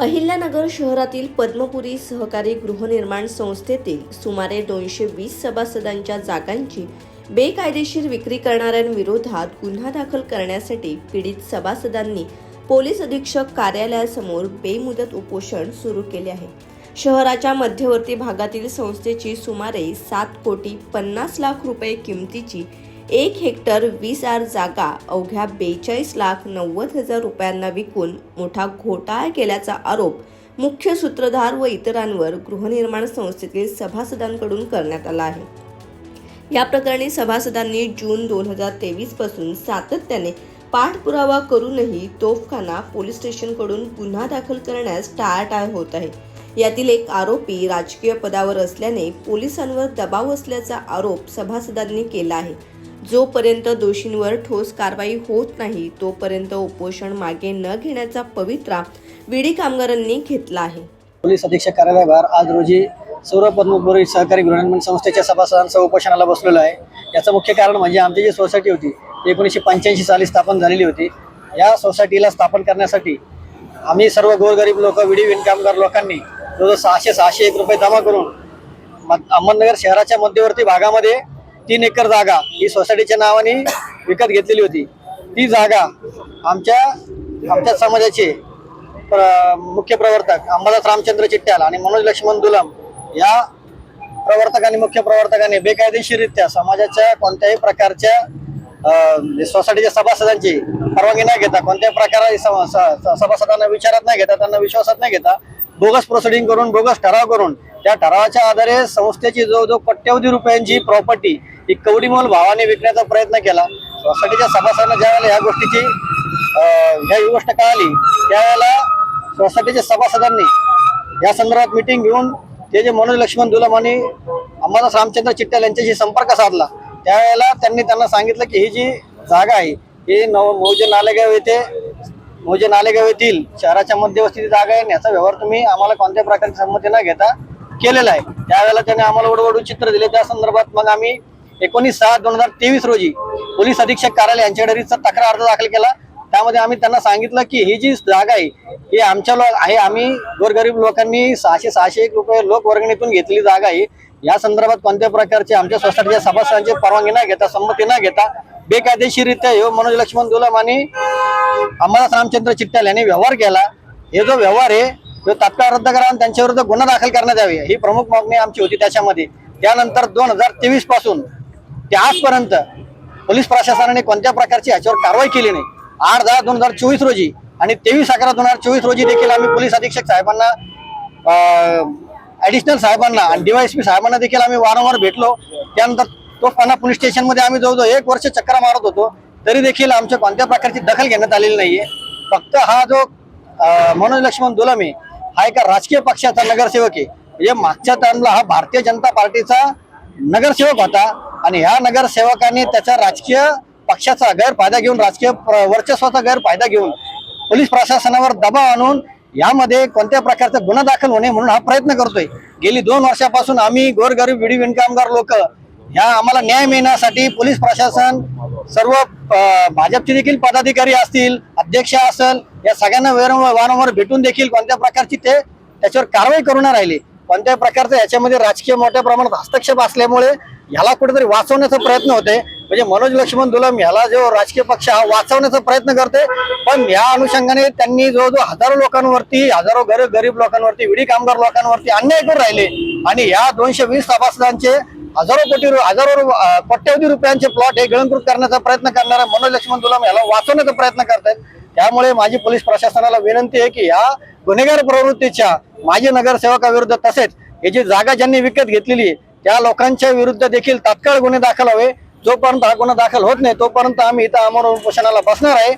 अहिल्यानगर शहरातील पद्मपुरी सहकारी गृहनिर्माण संस्थेतील सुमारे दोनशे वीस सभासदांच्या जागांची बेकायदेशीर विक्री करणाऱ्यांविरोधात गुन्हा दाखल करण्यासाठी पीडित सभासदांनी पोलीस अधीक्षक कार्यालयासमोर बेमुदत उपोषण सुरू केले आहे. शहराच्या मध्यवर्ती भागातील संस्थेची सुमारे सात कोटी पन्नास लाख रुपये किमतीची एक हेक्टर वीस आर जागा अवघ्या बेचाळीस लाख नव्वद हजार रुपयांना विकून मोठा घोटाळा केल्याचा आरोप मुख्य सूत्रधार व इतरांवर गृहनिर्माण संस्थेतील सभासदांकडून करण्यात आला आहे. या प्रकरणी सभासदांनी जून दोन हजार तेवीसपासून सातत्याने पाठपुरावा करूनही तोफखाना पोलीस स्टेशनकडून गुन्हा दाखल करण्यास टाळाटाळ होत आहे. यातील एक आरोपी राजकीय पदावर असल्याने पोलिसांवर दबाव असल्याचा आरोप सभासदांनी केला आहे. जोपर्यंत दोषींवर ठोस कारवाई होत नाही तोपर्यंत उपोषण मागे न घेण्याचा पवित्रा विडी कामगारांनी घेतला आहे. पोलीस अधीक्षक कार्यालयावर आज रोजी सर्व पद्मपुरी सहकारी गृहनिर्माण संस्थेच्या सभासदांसह उपोषणाला बसलेलो आहे. याचं मुख्य कारण म्हणजे आमची जी सोसायटी होती ती एकोणीसशे पंच्याऐंशी साली स्थापन झालेली होती. या सोसायटीला स्थापन करण्यासाठी आम्ही सर्व गोरगरीब लोक विडी विणकामगार लोकांनी रोज सहाशे सहाशे एक रुपये जमा करून अहमदनगर शहराच्या मध्यवर्ती भागामध्ये तीन एकर जागा ही सोसायटीच्या नावाने विकत घेतलेली होती. ती जागा आमच्या आमच्या समाजाचे प्र- मुख्य प्रवर्तक अंबादास रामचंद्र चिट्ट्याल आणि मनोज लक्ष्मण दुलम या प्रवर्तकांनी मुख्य प्रवर्तकांनी बेकायदेशीररित्या समाजाच्या कोणत्याही प्रकारच्या म्हणजे सोसायटीच्या सभासदांची परवानगी न घेता कोणत्याही प्रकारे स- स- सभासदांना विचारात नाही घेता त्यांना विश्वासात नाही घेता बोगस प्रोसिडिंग करून बोगस ठराव करून त्या ठरावाच्या आधारे संस्थेची जवळजवळ कोट्यवधी रुपयांची प्रॉपर्टी ही कवडीमोल भावाने विकण्याचा प्रयत्न केला. सोसायटीच्या सभासदांना ज्यावेळेला ह्या गोष्टीची ह्या ही गोष्ट कळाली त्यावेळेला सोसायटीच्या सभासदांनी या संदर्भात मिटिंग घेऊन ते जे मनोज लक्ष्मण दुलम आणि अंबादास रामचंद्र चिट्टल यांच्याशी संपर्क साधला. त्यावेळेला त्यांनी त्यांना सांगितलं की ही जी जागा आहे ही नव मौजे नालेगाव येथे मौजे नालेगाव येथील शहराच्या मध्यवस्थिती जागा आहे आणि याचा व्यवहार तुम्ही आम्हाला कोणत्या प्रकारची संमती न घेता केलेला आहे. त्यावेळेला त्यांनी आम्हाला ओढवडून चित्र दिले. त्या संदर्भात मग आम्ही एकोणीस सहा दोन हजार तेवीस रोजी पोलीस अधीक्षक कार्यालय यांच्याकडे रितसर तक्रार अर्ज दाखल केला. त्यामध्ये आम्ही त्यांना सांगितलं की ही जी जागा आहे ही आमच्या लोक आहे. आम्ही गोरगरीब लोकांनी सहाशे सहाशे एक रुपये लोकवर्गणीतून घेतली घेतलेली जागा आहे. या संदर्भात कोणत्या प्रकारचे आमच्या सोसायटीच्या सभासदांची परवानगी न घेता संमती न घेता बेकायदेशीरित्या ह्यो मनोज लक्ष्मण दुलम आणि अंबादास रामचंद्र चिट्ट्याल यांनी व्यवहार केला. हे जो व्यवहार आहे तो तात्काळ रद्द करा आणि त्यांच्याविरुद्ध गुन्हा दाखल करण्यात यावे ही प्रमुख मागणी आमची होती त्याच्यामध्ये. त्यानंतर दोन हजार तेवीसपासून ते आजपर्यंत पोलीस प्रशासनाने कोणत्या प्रकारची याच्यावर कारवाई केली नाही. आठ दहा दोन हजार चोवीस रोजी आणि तेवीस अकरा दोन हजार चोवीस रोजी देखील आम्ही पोलीस अधीक्षक साहेबांना ऍडिशनल साहेबांना आणि डीवायएसपी साहेबांना देखील आम्ही वारंवार भेटलो. त्यानंतर तोच त्यांना पोलीस स्टेशनमध्ये आम्ही जवळजवळ एक वर्ष चक्रा मारत होतो. तरी देखील आमच्या कोणत्या प्रकारची दखल घेण्यात आलेली नाहीये. फक्त हा जो मनोज लक्ष्मण दुलमी हा एका राजकीय पक्षाचा नगरसेवक. आहे म्हणजे मागच्या टाइमला हा भारतीय जनता पार्टीचा नगरसेवक होता आणि ह्या नगरसेवकांनी त्याचा राजकीय पक्षाचा गैरफायदा घेऊन राजकीय प्र- वर्चस्वाचा गैरफायदा घेऊन पोलीस प्रशासनावर दबाव आणून यामध्ये कोणत्या प्रकारचा गुन्हा दाखल होणे म्हणून हा प्रयत्न करतोय. गेली दोन वर्षापासून आम्ही गोरगरीब विडी विणकामगार लोक ह्या आम्हाला न्याय मिळण्यासाठी पोलीस प्रशासन सर्व भाजपचे देखील पदाधिकारी असतील अध्यक्ष असेल या सगळ्यांना वारंवार वारंवार भेटून देखील कोणत्या प्रकारची ते त्याच्यावर कारवाई करून राहिली. कोणत्या कोणत्याही प्रकारचं याच्यामध्ये राजकीय मोठ्या प्रमाणात हस्तक्षेप असल्यामुळे ह्याला कुठेतरी वाचवण्याचा प्रयत्न होते. म्हणजे मनोज लक्ष्मण दुलम ह्याला जो राजकीय पक्ष हा वाचवण्याचा प्रयत्न करते पण या अनुषंगाने त्यांनी जवळजवळ हजारो लोकांवरती हजारो गरीब गरीब लोकांवरती विडी कामगार लोकांवरती अन्याय करून राहिले. आणि या दोनशे वीस सभासदांचे हजारो कोटी हजारो कोट्यवधी रुपयांचे प्लॉट हे गिळंकृत करण्याचा प्रयत्न करणारा मनोज लक्ष्मण दुलाम याला वाचवण्याचा प्रयत्न करतायत. त्यामुळे माझी पोलीस प्रशासनाला विनंती आहे की या गुन्हेगार प्रवृत्तीच्या माजी नगरसेवकाविरुद्ध तसेच ही जी जागा ज्यांनी विकत घेतलेली आहे त्या लोकांच्या विरुद्ध देखील तात्काळ गुन्हे दाखल हवे. जोपर्यंत हा गुन्हा दाखल होत नाही तोपर्यंत आम्ही इथं अमर उपोषणाला बसणार आहे.